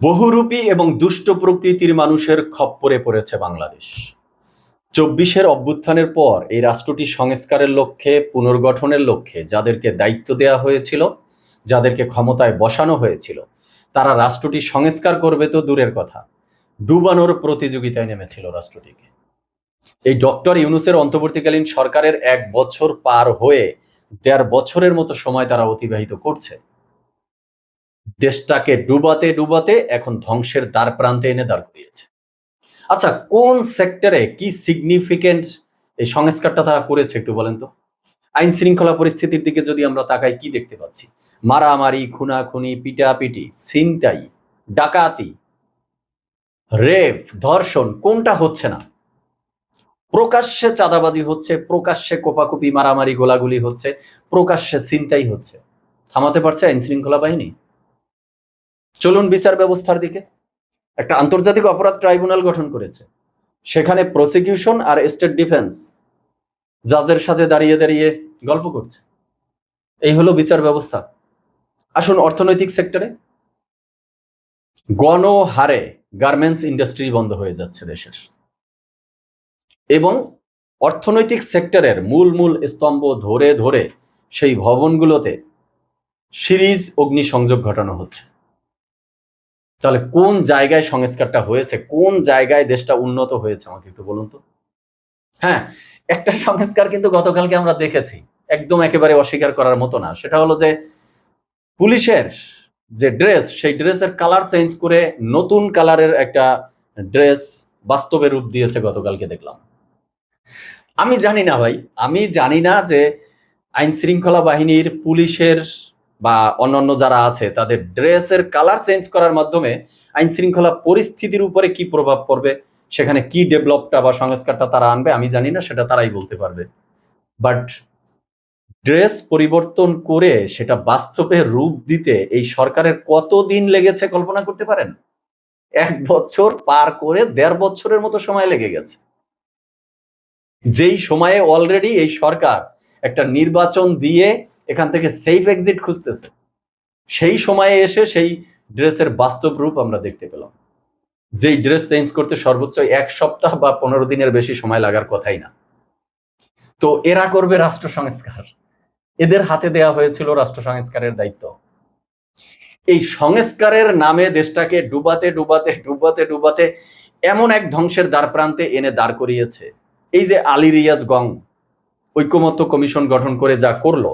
বহুরূপী এবং দুষ্ট প্রকৃতির মানুষের খপ্পরে পড়েছে বাংলাদেশ। চব্বিশের অভ্যুত্থানের পর এই রাষ্ট্রটি সংস্কারের লক্ষ্যে, পুনর্গঠনের লক্ষ্যে যাদেরকে দায়িত্ব দেওয়া হয়েছিল, যাদেরকে ক্ষমতায় বসানো হয়েছিল, তারা রাষ্ট্রটি সংস্কার করবে তো দূরের কথা। ডুবানোর প্রতিযোগিতায় নেমেছিল রাষ্ট্রটিকে। এই ডক্টর ইউনুসের অন্তর্বর্তীকালীন সরকারের এক বছর পার হয়ে দেড় বছরের মতো সময় তারা অতিবাহিত করছে। দেশটাকে ডুবাতে ডুবাতে এখন ধ্বংসের দ্বার প্রান্তে এনে দাঁড় করিয়েছে। আচ্ছা কোন সেক্টরে কি সিগনিফিকেন্ট এই সংস্কারটা তারা করেছে একটু বলেন তো? আইন শৃঙ্খলা পরিস্থিতির দিকে যদি আমরা তাকাই, কি দেখতে পাচ্ছি? মারামারি, খুনাখুনি, পিটাপিটি, ছিনতাই, ডাকাতি, রেপ, ধর্ষণ, কোনটা হচ্ছে না? প্রকাশ্যে চাঁদাবাজি হচ্ছে, প্রকাশ্যে কোপাকুপি, মারামারি, গোলাগুলি হচ্ছে, প্রকাশ্যে ছিনতাই হচ্ছে। থামাতে পারছে আইন শৃঙ্খলা বাহিনী? চলুন বিচার ব্যবস্থার দিকে। একটা আন্তর্জাতিক অপরাধ ট্রাইব্যুনাল গঠন করেছে। সেখানে প্রসিকিউশন আর স্টেট ডিফেন্স জাজের সাথে দাঁড়িয়ে দাঁড়িয়ে গল্প করছে। এই হলো বিচার ব্যবস্থা। আসুন অর্থনৈতিক সেক্টরে গণহারে গার্মেন্টস ইন্ডাস্ট্রি বন্ধ হয়ে যাচ্ছে দেশের। এবং অর্থনৈতিক সেক্টরের মূল মূল স্তম্ভ ধরে ধরে সেই ভবনগুলোতে সিরিজ অগ্নিসংযোগ ঘটানো হচ্ছে। তাহলে কোন জায়গায় সংস্কারটা হয়েছে? কোন জায়গায় দেশটা উন্নত হয়েছে? আমাকে একটু বলুন তো। হ্যাঁ একটা সংস্কার কিন্তু গতকালকে আমরা দেখেছি। একদম একেবারে অস্বীকার করার মতো না। সেটা হলো যে পুলিশের যে ড্রেস, সেই ড্রেসের কালার চেঞ্জ করে নতুন কালারের একটা ড্রেস বাস্তবে রূপ দিয়েছে গতকালকে দেখলাম। আমি জানি না ভাই। আমি জানি না যে আইন শৃঙ্খলা বাহিনীর পুলিশের বা অন্যান্য যারা আছে, তাদের ড্রেসের কালার চেঞ্জ করার মাধ্যমে আইন শৃঙ্খলা পরিস্থিতির উপরে কি প্রভাব পড়বে, সেখানে কি ডেভেলপটা বা সংস্কারটা তারা আনবে, আমি জানি না, সেটা তারাই বলতে পারবে। বাট ড্রেস পরিবর্তন করে সেটা বাস্তবে রূপ দিতে এই সরকারের কতদিন লেগেছে কল্পনা করতে পারেন? এক বছর পার করে দেড় বছরের মতো সময় লেগে গেছে। যেই সময়ে অলরেডি এই সরকার একটা নির্বাচন দিয়ে এখান থেকে সেফ এক্সিট খুঁজতেছে। সেই সময়ে এসে সেই ড্রেসের বাস্তব রূপ আমরা দেখতে পেলাম। যেই ড্রেস চেঞ্জ করতে সর্বোচ্চ এক সপ্তাহ বা পনেরো দিনের বেশি সময় লাগার কথাই না। তো এরা করবে রাষ্ট্র সংস্কার। এদের হাতে দেয়া হয়েছিল রাষ্ট্র সংস্কারের দায়িত্ব। এই সংস্কারের নামে দেশটাকে ডুবাতে ডুবাতে ডুবাতে ডুবাতে এমন এক ধ্বংসের দ্বার প্রান্তে এনে দাঁড় করিয়েছে। এই যে আলী রিয়াজ গং ঐক্যমত্য কমিশন গঠন করে যা করল,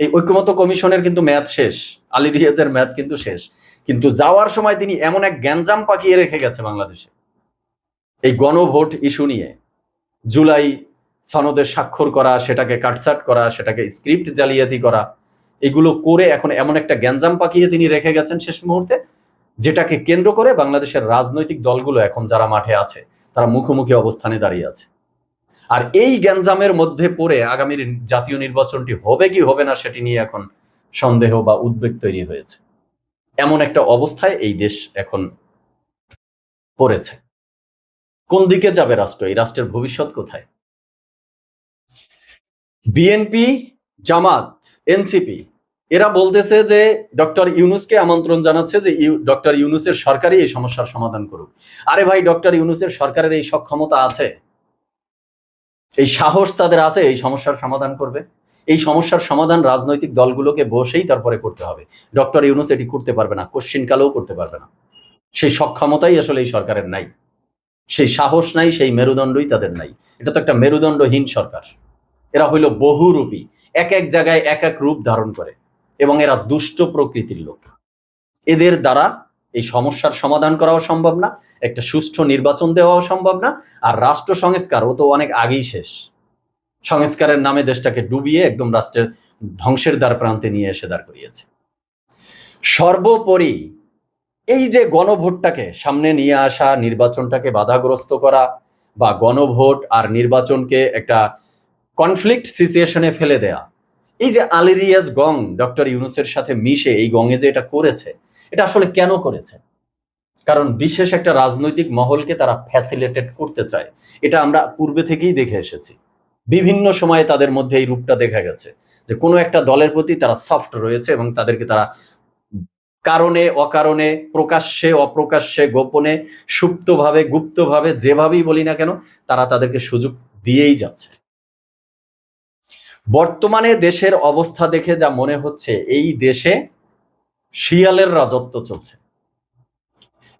এই ঐক্যমত্য কমিশনের কিন্তু ম্যাথ শেষ, আলী রিয়াজের ম্যাথ কিন্তু শেষ। কিন্তু যাওয়ার সময় তিনি এমন এক গ্যাঞ্জাম পাকিয়ে রেখে গেছে বাংলাদেশে। এই গণভোট ইস্যু নিয়ে জুলাই সনদে স্বাক্ষর করা, সেটাকে কাটছাট করা, সেটাকে স্ক্রিপ্ট জালিয়াতি করা, এগুলো করে এখন এমন একটা গ্যাঞ্জাম পাকিয়ে তিনি রেখে গেছেন শেষ মুহূর্তে, যেটাকে কেন্দ্র করে বাংলাদেশের রাজনৈতিক দলগুলো এখন যারা মাঠে আছে, তারা মুখোমুখি অবস্থানে দাঁড়িয়ে আছে। আর এই গ্যাঞ্জামের মধ্যে পড়ে আগামীর জাতীয় নির্বাচনটি হবে কি হবে না সেটি নিয়ে এখন সন্দেহ বা উদ্বেগ তৈরি হয়েছে। এমন একটা অবস্থায় এই দেশ এখন পড়েছে। কোন দিকে যাবে রাষ্ট্র? এই রাষ্ট্রের ভবিষ্যৎ কোথায়? বিএনপি জামাত এনসিপি এরা বলতেছে যে ডক্টর ইউনুসকে আমন্ত্রণ জানাচ্ছে যে ডক্টর ইউনুসের সরকারই এই সমস্যার সমাধান করুক। আরে ভাই, ডক্টর ইউনুসের সরকারের এই সক্ষমতা আছে? এই সাহস তাদের আছে, এই সমস্যার সমাধান করবে। এই সমস্যার সমাধান রাজনৈতিক দলগুলোকে বসেই তারপরে করতে হবে। ডক্টর ইউনুস এটি করতে পারবে না, কোশ্চিনকালেও করতে পারবে না। সেই সক্ষমতাই আসলে এই সরকারের নাই। সেই সাহস নাই, সেই মেরুদণ্ডই তাদের নাই। এটা তো একটা মেরুদণ্ডহীন সরকার। এরা হইল বহুরূপী, এক এক জায়গায় এক এক রূপ ধারণ করে এবং এরা দুষ্ট প্রকৃতির লোক। এদের দ্বারা এই সমস্যার সমাধান করাও সম্ভব না, একটা সুষ্ঠু নির্বাচন দেওয়াও সম্ভব না, আর রাষ্ট্র সংস্কার, ও তো অনেক আগেই শেষ। সংস্কারের নামে দেশটাকে ডুবিয়ে একদম রাষ্ট্রের ধ্বংসের দ্বার প্রান্তে নিয়ে এসে দাঁড় করিয়েছে। সর্বোপরি এই যে গণভোটটাকে সামনে নিয়ে আসা, নির্বাচনটাকে বাধাগ্রস্ত করা বা গণভোট আর নির্বাচনকে একটা কনফ্লিক্ট সিচুয়েশনে ফেলে দেয়া এই যে আলিরিয়াজ গং, ডক্টর ইউনুসের সাথে মিশে এই গঙে যে এটা করেছে, এটা আসলে কেন করেছে? কারণ বিশেষ একটা রাজনৈতিক মহলকে তারা ফ্যাসিলিটেট করতে চায়। এটা আমরা পূর্বে থেকেই দেখে এসেছি। বিভিন্ন সময়ে তাদের মধ্যে এই রূপটা দেখা গেছে যে কোনো একটা দলের প্রতি তারা সফট রয়েছে এবং তাদেরকে তারা কারণে, অকারণে, প্রকাশ্যে, অপ্রকাশ্যে, গোপনে, সুপ্তভাবে, গুপ্তভাবে, যেভাবেই বলি না কেন, তারা তাদেরকে সুযোগ দিয়েই যাচ্ছে। বর্তমানে দেশের অবস্থা দেখে যা মনে হচ্ছে, এই দেশে শিয়ালের রাজত্ব চলছে।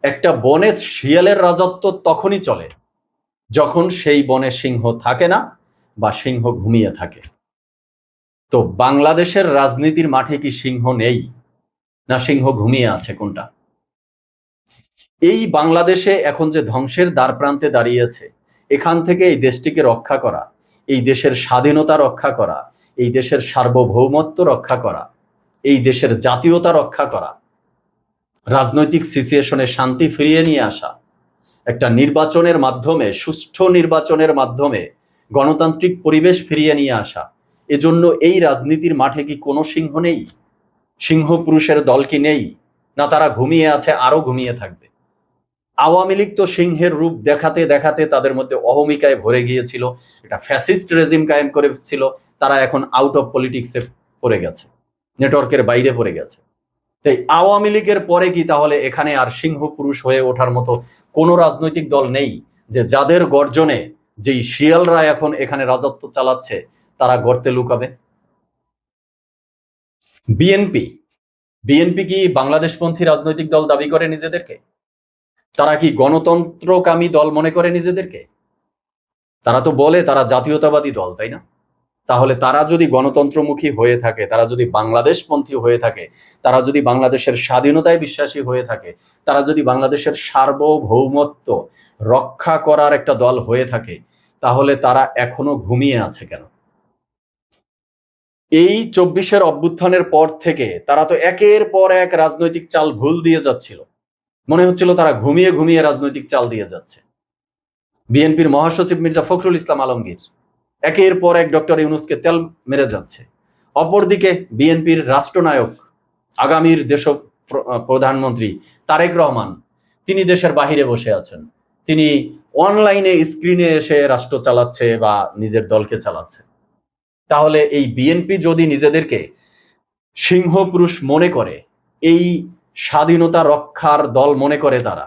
একটা বনে শিয়ালের রাজত্ব তখনই চলে যখন সেই বনে সিংহ থাকে না বা সিংহ ঘুমিয়ে থাকে। তো বাংলাদেশের রাজনীতির মাঠে কি সিংহ নেই? না সিংহ ঘুমিয়ে আছে কোনটা? এই বাংলাদেশে এখন যে ধ্বংসের দ্বার প্রান্তে দাঁড়িয়েছে, এখান থেকে এই দেশটিকে রক্ষা করা এই দেশের স্বাধীনতা রক্ষা করা, এই দেশের সার্বভৌমত্ব রক্ষা করা, এই দেশের জাতীয়তা রক্ষা করা, রাজনৈতিক সিচুয়েশনে শান্তি ফিরিয়ে নিয়ে আসা, একটা নির্বাচনের মাধ্যমে, সুষ্ঠু নির্বাচনের মাধ্যমে গণতান্ত্রিক পরিবেশ ফিরিয়ে নিয়ে আসা, এজন্য এই রাজনীতির মাঠে কি কোনো সিংহ নেই? সিংহ পুরুষের দল কি নেই? না তারা ঘুমিয়ে আছে আরও ঘুমিয়ে থাকবে। আওয়ামী লীগ তো সিংহের রূপ দেখাতে দেখাতে তাদের মধ্যে অহমিকায় ভরে গিয়েছিল। এটা ফ্যাসিস্ট রেজিম কায়েম করেছিল। তারা এখন আউট অফ পলিটিক্সে পড়ে গেছে। নেটওয়ার্কের বাইরে পড়ে গেছে। তাই আওয়ামী লীগের পরে কি তাহলে এখানে আর সিংহ পুরুষ হয়ে ওঠার মতো কোনো রাজনৈতিক দল নেই? যে যাদের গর্জনে যেই শিয়ালরা এখন এখানে রাজত্ব চালাচ্ছে, তারা গর্তে লুকাবে? বিএনপি বিএনপি কি বাংলাদেশপন্থী রাজনৈতিক দল দাবি করে নিজেদেরকে? তারা কি গণতন্ত্রকামী দল মনে করে নিজেদেরকে? তারা তো বলে তারা জাতীয়তাবাদী দল, তাই না? তাহলে তারা যদি গণতন্ত্রমুখী হয়ে থাকে, তারা যদি বাংলাদেশপন্থী হয়ে থাকে, তারা যদি বাংলাদেশের স্বাধীনতায় বিশ্বাসী হয়ে থাকে, তারা যদি বাংলাদেশের সার্বভৌমত্ব রক্ষা করার একটা দল হয়ে থাকে, তাহলে তারা এখনও ঘুমিয়ে আছে কেন? এই চব্বিশের অভ্যুত্থানের পর থেকে তারা তো একের পর এক রাজনৈতিক চাল ভুল দিয়ে যাচ্ছিল। মনে হচ্ছিল তারা ঘুমিয়ে ঘুমিয়ে রাজনৈতিক চাল দিয়ে যাচ্ছে। বিএনপির মহাসচিব মির্জা ফখরুল ইসলাম আলমগীর একের পর এক ডক্টর ইউনুসকে তেল মেরে যাচ্ছে। অপরদিকে বিএনপির রাষ্ট্রনায়ক, আগামীর দেশ প্রধানমন্ত্রী তারেক রহমান, তিনি দেশের বাহিরে বসে আছেন। তিনি অনলাইনে স্ক্রিনে এসে রাষ্ট্র চালাচ্ছে বা নিজের দলকে চালাচ্ছে। তাহলে এই বিএনপি যদি নিজেদেরকে সিংহ পুরুষ মনে করে, এই স্বাধীনতা রক্ষার দল মনে করে তারা।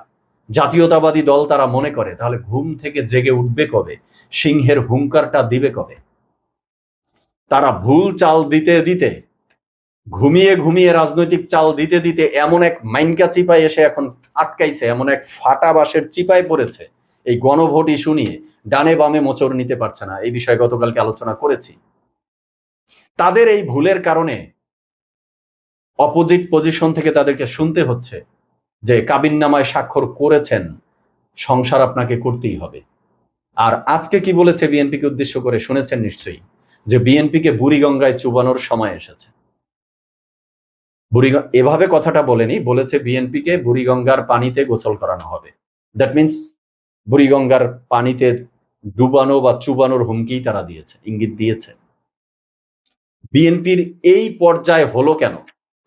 জাতীয়তাবাদী দল তারা মনে করে। তাহলে ঘুম থেকে জেগে উঠবে কবে? সিংহের হুঙ্কারটা দিবে কবে? তারা ভুল চাল দিতে দিতে, ঘুমিয়ে ঘুমিয়ে রাজনৈতিক চাল দিতে দিতে এমন এক মাইনকা চিপায় এসে এখন আটকাইছে, এমন এক ফাটা বাসের চিপায় পড়েছে। এই গণভোট ইস্যু নিয়ে ডানে বামে মোচড় নিতে পারছে না। এই বিষয়ে গতকালকে আলোচনা করেছি। তাদের এই ভুলের কারণে অপোজিট পজিশন থেকে তাদেরকে শুনতে হচ্ছে যে কাবিন নামায় স্বাক্ষর করেছেন, সংসার আপনাকে করতেই হবে। আর আজকে কি বলেছে বিএনপিকে উদ্দেশ্য করে শুনেছেন নিশ্চয়ই, যে বিএনপিকে বুড়িগঙ্গায় চুবানোর সময় এসেছে। বুড়ি এভাবে কথাটা বলেনি, বলেছে বিএনপিকে বুড়িগঙ্গার পানিতে গোসল করানো হবে। দ্যাট মিনস বুড়িগঙ্গার পানিতে ডুবানো বা চুবানোর হুমকি তারা দিয়েছে, ইঙ্গিত দিয়েছে। বিএনপির এই পর্যায়ে হলো কেন?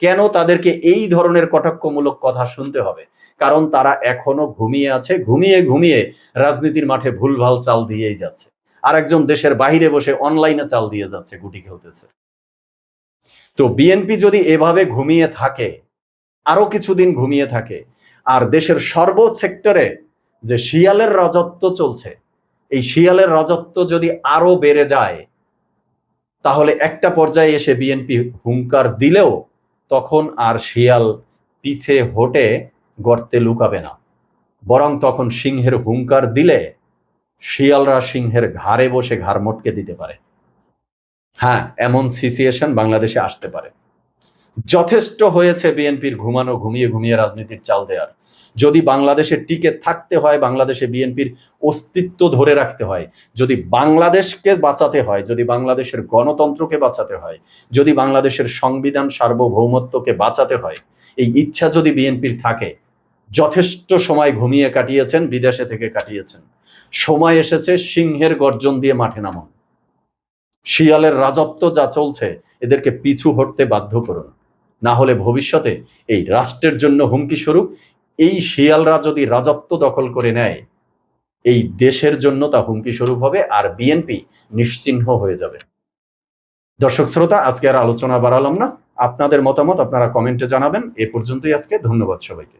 কেন তাদেরকে এই ধরনের কটাক্ষমূলক কথা শুনতে হবে? কারণ তারা এখনও ঘুমিয়ে আছে, ঘুমিয়ে ঘুমিয়ে রাজনীতির মাঠে ভুলভাল চাল দিয়েই যাচ্ছে। আর একজন দেশের বাহিরে বসে অনলাইনে চাল দিয়ে যাচ্ছে, গুটি খেলতেছে। তো বিএনপি যদি এভাবে ঘুমিয়ে থাকে, আরও কিছুদিন ঘুমিয়ে থাকে, আর দেশের সর্ব সেক্টরে যে শিয়ালের রাজত্ব চলছে, এই শিয়ালের রাজত্ব যদি আরও বেড়ে যায়, তাহলে একটা পর্যায়ে এসে বিএনপি হুঙ্কার দিলেও তখন আর শিয়াল পিছে হটে গর্তে লুকাবে না। বরং তখন সিংহের হুঙ্কার দিলে শিয়ালরা সিংহের ঘাড়ে বসে ঘাড় মটকে দিতে পারে। হ্যাঁ এমন সিচুয়েশন বাংলাদেশে আসতে পারে। যথেষ্ট হয়েছে বিএনপির ঘুমানো, ঘুমিয়ে ঘুমিয়ে রাজনীতির চাল দেওয়ার যদি বাংলাদেশে টিকে থাকতে হয়, বাংলাদেশে বিএনপির অস্তিত্ব ধরে রাখতে হয়, যদি বাংলাদেশকে বাঁচাতে হয়, যদি বাংলাদেশের গণতন্ত্রকে বাঁচাতে হয়, যদি বাংলাদেশের সংবিধান সার্বভৌমত্বকে বাঁচাতে হয়, এই ইচ্ছা যদি বিএনপির থাকে, যথেষ্ট সময় ঘুমিয়ে কাটিয়েছেন, বিদেশে থেকে কাটিয়েছেন। সময় এসেছে সিংহের গর্জন দিয়ে মাঠে নামন। শিয়ালের রাজত্ব যা চলছে, এদেরকে পিছু হটতে বাধ্য করুন। না হলে ভবিষ্যতে এই রাষ্ট্রের জন্য হুমকি স্বরূপ এই শিয়ালরা যদি রাজত্ব দখল করে নেয়, এই দেশের জন্য তা হুমকি স্বরূপ হবে আর বিএনপি নিশ্চিহ্ন হয়ে যাবে। দর্শক শ্রোতা, আজকে আর আলোচনা বাড়ালাম না। আপনাদের মতামত আপনারা কমেন্টে জানাবেন। এ পর্যন্তই আজকে। ধন্যবাদ সবাইকে।